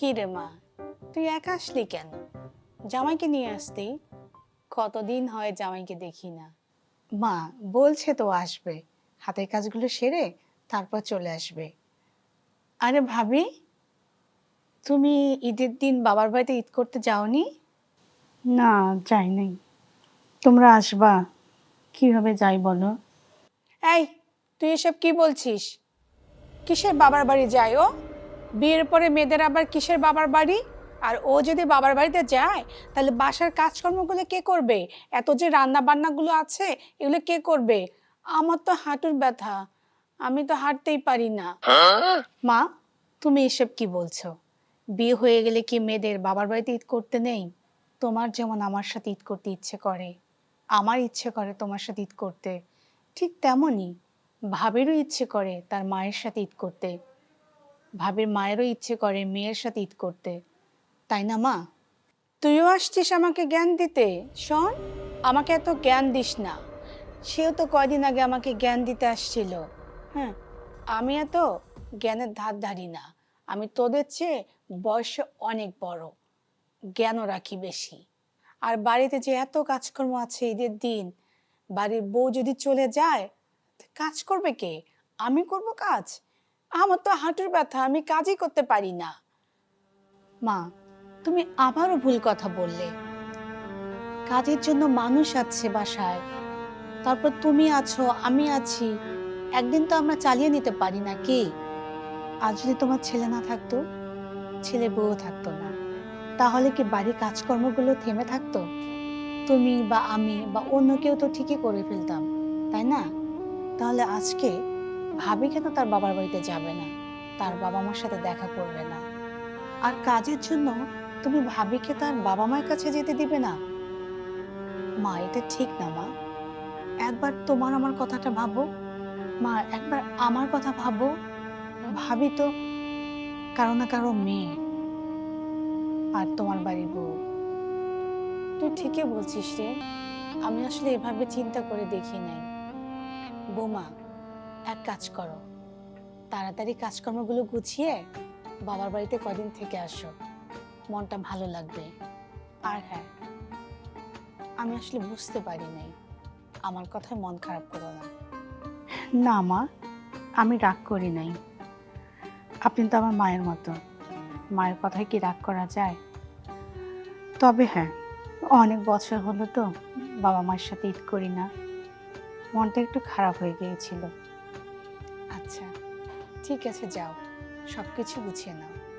কি রে মা? তুই একা আসলি কেন? জামাইকে নিয়ে আসতি? কতদিন হয় জামাইকে দেখি না। মা বলছে তো আসবে। হাতের কাজগুলো সেরে তারপর চলে আসবে। আরে ভাবি তুমি ঈদের দিন বাবার বাড়িতে ঈদ করতে যাওনি? না যাই নাই। তোমরা আসবা। কীভাবে যাই বলো? এই তুই এসব কি বলছিস? কিসের বাবার বাড়ি যাই ও? বিয়ের পরে মেয়েদের আবার কিসের বাবার বাড়ি? আর ও যদি বাবার বাড়িতে যায়, তাহলে বাসার কাজকর্মগুলো কে করবে? এত যে রান্না বান্নাগুলো আছে, এগুলো কে করবে? আমার তো হাঁটুর ব্যথা। আমি তো হাঁটতেই পারি না। মা, তুমি এসব কি বলছো? বিয়ে হয়ে গেলে কি মেয়েদের বাবার বাড়িতে ঈদ করতে নেই? তোমার যেমন আমার সাথে ঈদ করতে ইচ্ছে করে, আমার ইচ্ছে করে তোমার সাথে ঈদ করতে। ঠিক তেমনই ভাবেরও ইচ্ছে করে তার মায়ের সাথে ঈদ করতে। ভাবের মায়েরও ইচ্ছে করে মেয়ের সাথে ঈদ করতে। তাই না, মা? তুইও আসছিস আমাকে জ্ঞান দিতে? শোন, আমাকে এত জ্ঞান দিস না। সেও তো কয়দিন আগে আমাকে জ্ঞান দিতে আসছিল। হ্যাঁ আমি এত জ্ঞানের ধার ধারি না। আমি তোদের চেয়ে বয়স অনেক বড়। জ্ঞানও রাখি বেশি। আর বাড়িতে যে এত কাজকর্ম আছে ঈদের দিন, বাড়ির বউ যদি চলে যায় কাজ করবে কে? আমি করব কাজ? আমার তো হাঁটুর ব্যথা, আমি কাজই করতে পারি না। মা, তুমি আবারও ভুল কথা বললে। কাজের জন্য মানুষ আছে বাসায়। তারপর তুমি আছো, আমি আছি। একদিন তো আমরা চালিয়ে নিতে পারি না, কি? আজ যদি তোমার ছেলে না থাকতো, ছেলে বউ থাকতো না। তাহলে কি বাড়ির কাজকর্মগুলো থেমে থাকতো? তুমি বা আমি বা অন্য কেউ তো ঠিকই করে ফেলতাম, তাই না? তাহলে আজকে ভাবি কেন তার বাবার বাড়িতে যাবে না? তার বাবা মার সাথে দেখা করবে না। আর কাজের জন্য তুমি ভাবিকে তার বাবা মায়ের কাছে যেতে দিবে না? মা, এটা ঠিক না, মা। একবার তোমার আমার কথাটা ভাবো। মা, একবার আমার কথা ভাবো। ভাবি তো কারও না কারও মেয়ে আর তোমার বাড়ির বউ। তুই ঠিকই বলছিস রে। আমি আসলে এভাবে চিন্তা করে দেখি নাই। বৌমা এক কাজ করো, তাড়াতাড়ি কাজকর্মগুলো গুছিয়ে বাবার বাড়িতে কদিন থেকে আসো। মনটা ভালো লাগবে। আর হ্যাঁ আমি আসলে বুঝতে পারি নাই। আমার কথায় মন খারাপ করো না। না মা, আমি রাগ করি নাই। আপনি তো আমার মায়ের মতো। মায়ের কথায় কি রাগ করা যায়? তবে হ্যাঁ অনেক বছর হলো তো বাবা মায়ের সাথে ঈদ করি না। মনটা একটু খারাপ হয়ে গিয়েছিল। আচ্ছা ঠিক আছে যাও। সব কিছু গুছিয়ে নাও।